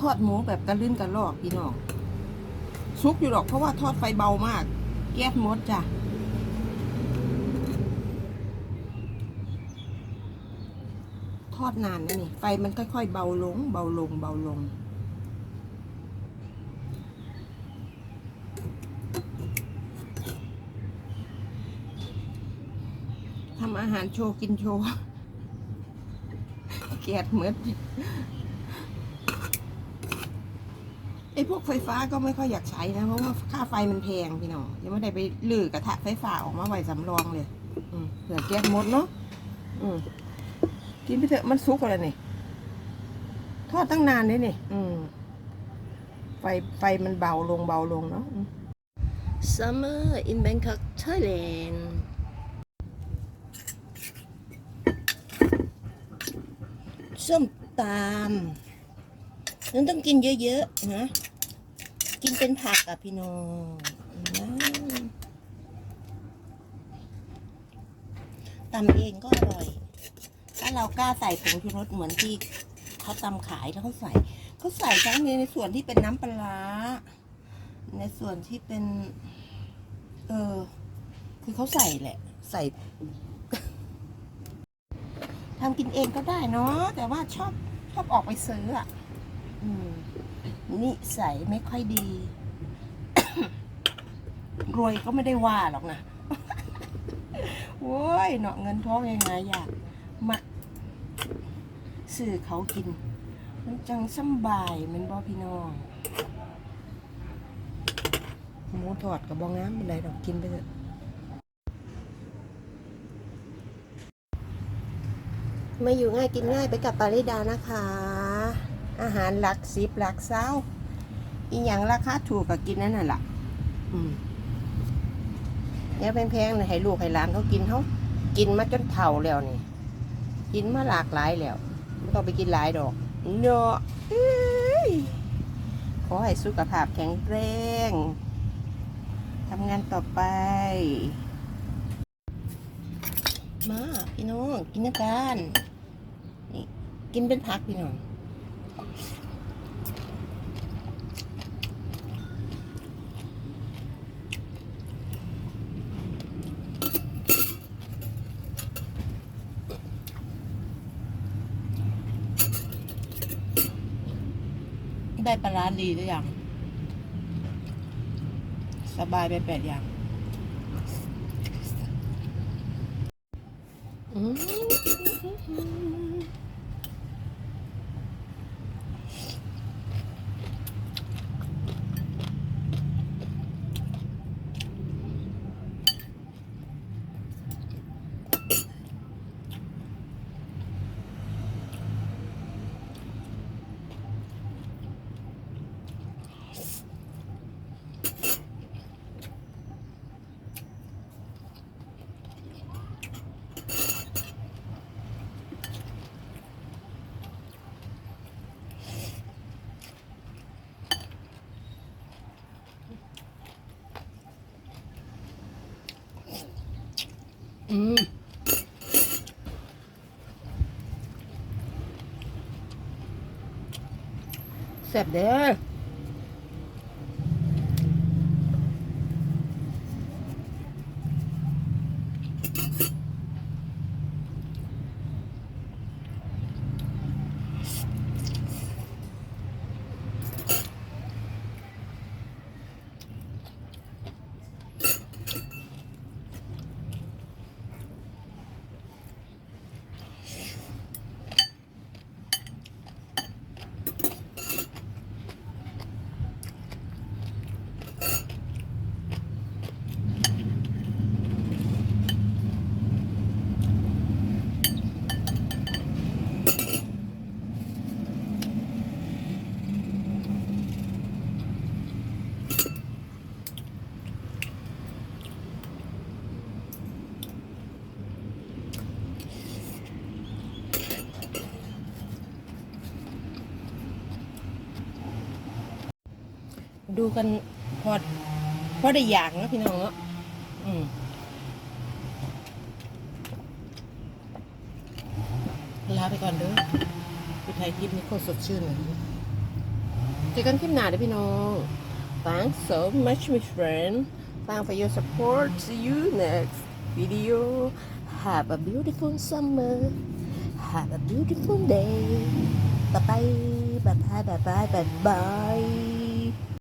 ทอดหมูแบบกระลื่นกระลอกพี่น้องซุกอยู่หรอกเพราะว่าทอดไฟเบามาก แก๊สหมดจ้ะทอดนานนะนี่ไฟมันค่อยๆเบาลง เบาลง เบาลง ทำอาหารโชว์กินโชว์ แกดเหมือน ไอ้พวกไฟฟ้าก็ไม่ค่อยอยากใช้นะ เพราะว่าค่าไฟมันแพงพี่น้องยังไม่ได้ไปลือกระทะไฟฟ้าออกมาไว้สำรองเลยเผื่อแก๊สหมดเนาะกินไปเถอะมันสุกอะไรนี่ทอดตั้งนานเลยนี่ไฟไฟมันเบาลงเบาลงเนาะ Summer in Bangkok Thailand ส้มตำ นั้นต้องกินเยอะๆนะกินเป็นผักอะพี่น้องนะตำเองก็อร่อย ถ้าเรากล้าใส่ผงชูรสเหมือนที่เขาตำขายแล้วเขาใส่เขาใส่ทั้งในในส่วนที่เป็นน้ำปลา ในส่วนที่เป็น เออ คือเขาใส่แหละ ใส่ทำกินเองก็ได้เนาะแต่ว่าชอบชอบออกไปซื้ออะ นิสัยไม่ค่อยดี รวยก็ไม่ได้ว่าหรอกนะโว้ยเนาะเงินท้องยังไงอยากมาซื้อเขากิน มันจังสบายมันบอพี่น้องหมูทอดกับบองน้ำอะไรดอกกินไปเถอะมาอยู่ง่ายกินง่ายไปกับปาริดานะคะ อาหารหลักสิบหลักเศร้าอีหยังราคาถูกก็กินนั่นน่ะล่ะอืมเนี่ยแพงๆให้ลูกให้หลานเขากินเขากินมาจนเฒ่าแล้วนี่ กินมาหลากหลายแล้วไม่ต้องไปกินหลายดอกเนาะเอ้ยขอให้สุขภาพแข็งแรงทำงานต่อไป มาพี่น้องกินน้ำกันนี่กินเป็นผักพี่น้อง ได้ปลาร้าดีหรือยัง สบายไปแปดอย่าง อืม อืมแซ่บเด้อ ดูกันพอพอได้อย่างนะพี่น้องเนาะลาไปก่อนเด้อพี่ไทยคลิปนี่โคตรสดชื่นเลยเจอกันคลิปหน้าเด้อพี่น้อง Thanks so much my friend Thanks for your support See you next video Have a beautiful summer Have a beautiful day bye Bye bye Bye bye Bye bye